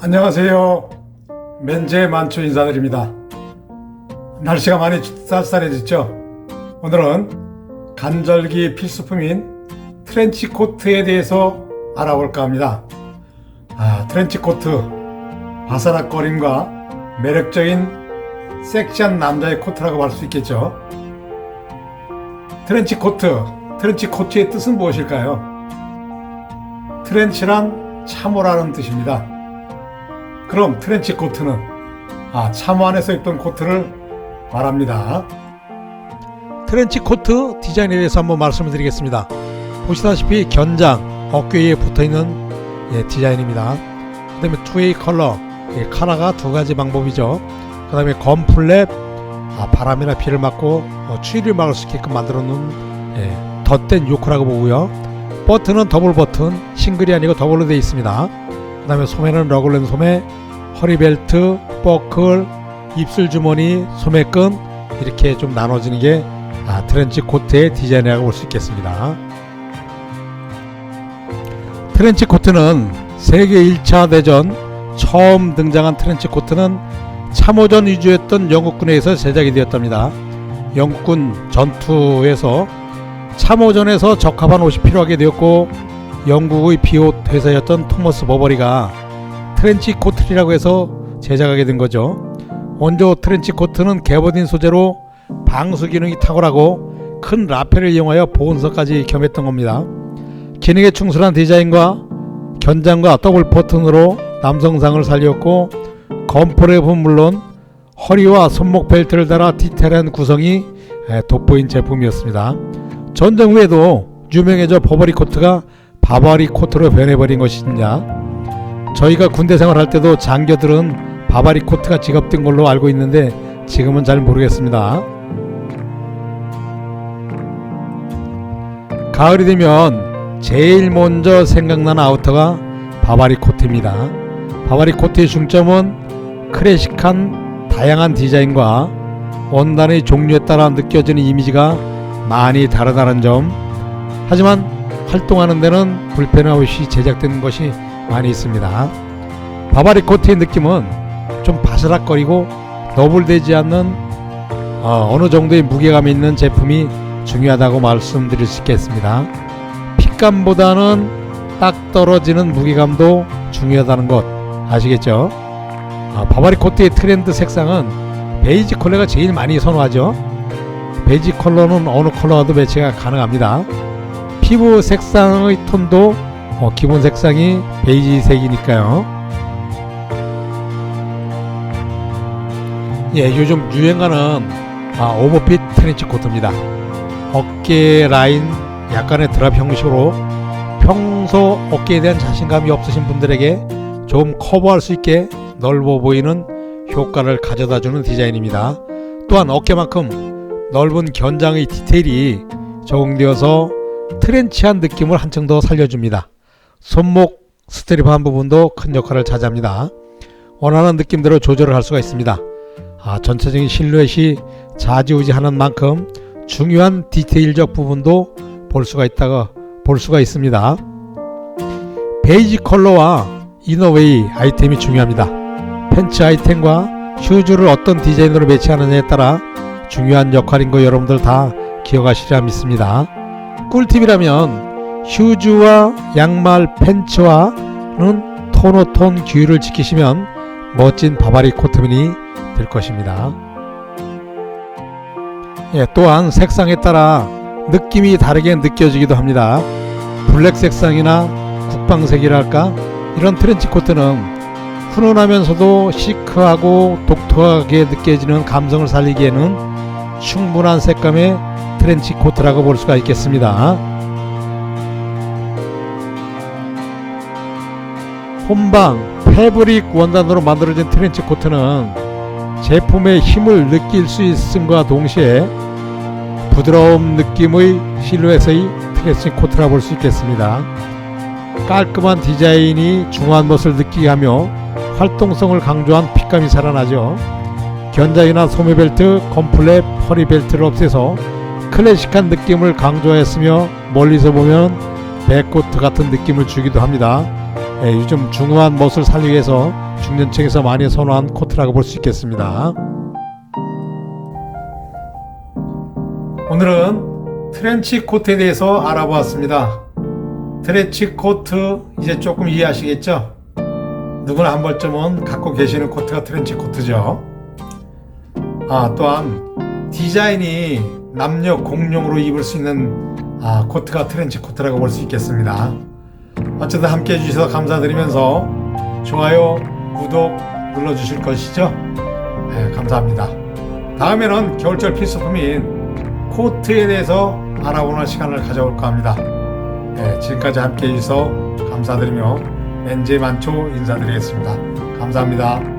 안녕하세요. 맨제 만초 인사드립니다. 날씨가 많이 쌀쌀해졌죠? 오늘은 간절기 필수품인 트렌치 코트에 대해서 알아볼까 합니다. 아, 트렌치 코트. 바사락거림과 매력적인 섹시한 남자의 코트라고 할 수 있겠죠. 트렌치 코트. 트렌치 코트의 뜻은 무엇일까요? 트렌치란 참호라는 뜻입니다. 그럼 트렌치 코트는 아 참호 안에서 입던 코트를 말합니다. 트렌치 코트 디자인에 대해서 한번 말씀을 드리겠습니다. 보시다시피 견장, 어깨에 붙어 있는 예, 디자인입니다. 그 다음에 투웨이 컬러, 예, 카라가 두 가지 방법이죠. 그 다음에 검플랩, 아, 바람이나 비를 막고 어, 추위를 막을 수 있게끔 만들어 놓은 예, 덧댄 요크라고 보고요. 버튼은 더블 버튼, 싱글이 아니고 더블로 되어 있습니다. 그 다음에 소매는 러글렌 소매, 허리벨트, 버클, 입술 주머니, 소매끈 이렇게 좀 나눠지는 게 아, 트렌치 코트의 디자인이라고 볼 수 있겠습니다. 트렌치 코트는 세계 1차 대전 처음 등장한 트렌치 코트는 참호전 위주였던 영국군에서 제작이 되었답니다. 영국군 전투에서 참호전에서 적합한 옷이 필요하게 되었고 영국의 비옷 회사였던 토머스 버버리가 트렌치 코트라고 해서 제작하게 된 거죠. 원조 트렌치 코트는 개보딘 소재로 방수 기능이 탁월하고 큰 라펠을 이용하여 보온석까지 겸했던 겁니다. 기능에 충실한 디자인과 견장과 더블 버튼으로 남성상을 살렸고 검퍼랩은 물론 허리와 손목 벨트를 달아 디테일한 구성이 에, 돋보인 제품이었습니다. 전쟁 후에도 유명해져 버버리 코트가 바바리 코트로 변해버린 것이냐 저희가 군대 생활할 때도 장교들은 바바리 코트가 지급된 걸로 알고 있는데 지금은 잘 모르겠습니다. 가을이 되면 제일 먼저 생각나는 아우터가 바바리 코트입니다. 바바리 코트의 중점은 클래식한 다양한 디자인과 원단의 종류에 따라 느껴지는 이미지가 많이 다르다는 점. 하지만 활동하는 데는 불편함 없이 제작된 것이 많이 있습니다. 바바리 코트의 느낌은 좀 바스락거리고 너블되지 않는 어, 어느 정도의 무게감이 있는 제품이 중요하다고 말씀드릴 수 있겠습니다. 핏감보다는 딱 떨어지는 무게감도 중요하다는 것 아시겠죠? 아, 바바리 코트의 트렌드 색상은 베이지 컬러가 제일 많이 선호하죠. 베이지 컬러는 어느 컬러와도 매치가 가능합니다. 피부 색상의 톤도 어, 기본 색상이 베이지색이니까요. 예, 요즘 유행하는 아, 오버핏 트렌치 코트입니다. 어깨 라인 약간의 드랍 형식으로 평소 어깨에 대한 자신감이 없으신 분들에게 좀 커버할 수 있게 넓어 보이는 효과를 가져다 주는 디자인입니다. 또한 어깨만큼 넓은 견장의 디테일이 적용되어서 트렌치한 느낌을 한층 더 살려줍니다. 손목 스트립 한 부분도 큰 역할을 차지합니다. 원하는 느낌대로 조절을 할 수가 있습니다. 아, 전체적인 실루엣이 좌지우지하는 만큼 중요한 디테일적 부분도 볼 수가 있다가 볼 수가 있습니다. 베이지 컬러와 이너웨이 아이템이 중요합니다. 팬츠 아이템과 슈즈를 어떤 디자인으로 매치하느냐에 따라 중요한 역할인 거 여러분들 다 기억하시리라 믿습니다. 꿀팁이라면 슈즈와 양말 팬츠와는 톤오톤 규율을 지키시면 멋진 바바리 코트민이 될 것입니다. 예, 또한 색상에 따라 느낌이 다르게 느껴지기도 합니다. 블랙 색상이나 국방색이랄까 이런 트렌치 코트는 훈훈하면서도 시크하고 독특하게 느껴지는 감성을 살리기에는 충분한 색감의 트렌치 코트라고 볼 수가 있겠습니다. 혼방 패브릭 원단으로 만들어진 트렌치 코트는 제품의 힘을 느낄 수 있음과 동시에 부드러운 느낌의 실루엣의 트렌치 코트라 볼 수 있겠습니다. 깔끔한 디자인이 중후한 멋을 느끼게 하며 활동성을 강조한 핏감이 살아나죠. 견장이나 소매벨트, 컴플랩, 허리벨트를 없애서 클래식한 느낌을 강조했으며 멀리서 보면 백코트 같은 느낌을 주기도 합니다. 예, 요즘 중후한 멋을 살리기 위해서 중년층에서 많이 선호한 코트라고 볼 수 있겠습니다. 오늘은 트렌치 코트에 대해서 알아보았습니다. 트렌치 코트 이제 조금 이해하시겠죠? 누구나 한 번쯤은 갖고 계시는 코트가 트렌치 코트죠. 아, 또한 디자인이 남녀 공용으로 입을 수 있는 아, 코트가 트렌치 코트라고 볼 수 있겠습니다. 어쨌든 함께 해주셔서 감사드리면서 좋아요, 구독 눌러주실 것이죠? 네, 감사합니다. 다음에는 겨울철 필수품인 코트에 대해서 알아보는 시간을 가져볼까 합니다. 네, 지금까지 함께 해주셔서 감사드리며 NJ 만초 인사드리겠습니다. 감사합니다.